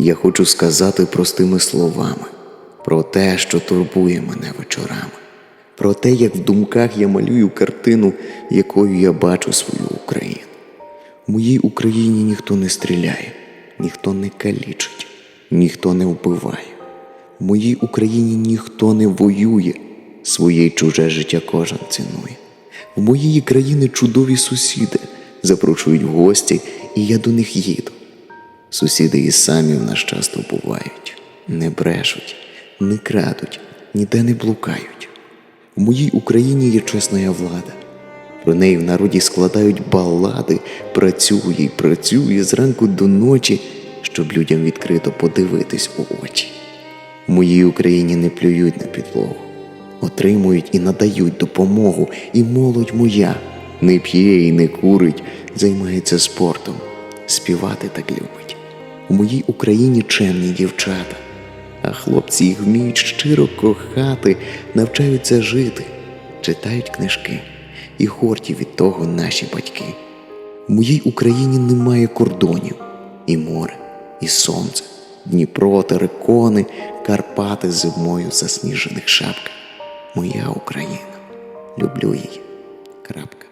Я хочу сказати простими словами про те, що турбує мене вечорами, про те, як в думках я малюю картину, якою я бачу свою Україну. В моїй Україні ніхто не стріляє, ніхто не калічить, ніхто не вбиває. В моїй Україні ніхто не воює, своє й чуже життя кожен цінує. В моїй країни чудові сусіди запрошують гості, і я до них їду. Сусіди і самі в нас часто бувають, не брешуть, не крадуть, ніде не блукають. В моїй Україні є чесна влада. Про неї в народі складають балади, працює й працює зранку до ночі, щоб людям відкрито подивитись у очі. В моїй Україні не плюють на підлогу, отримують і надають допомогу, і молодь моя не п'є і не курить, займається спортом, співати так любить. У моїй Україні чемні дівчата, а хлопці їх вміють щиро кохати, навчаються жити, читають книжки і горді від того наші батьки. В моїй Україні немає кордонів, і море, і сонце, Дніпро, терикони, Карпати зимою засніжених шапках. Моя Україна, люблю її. Крапка.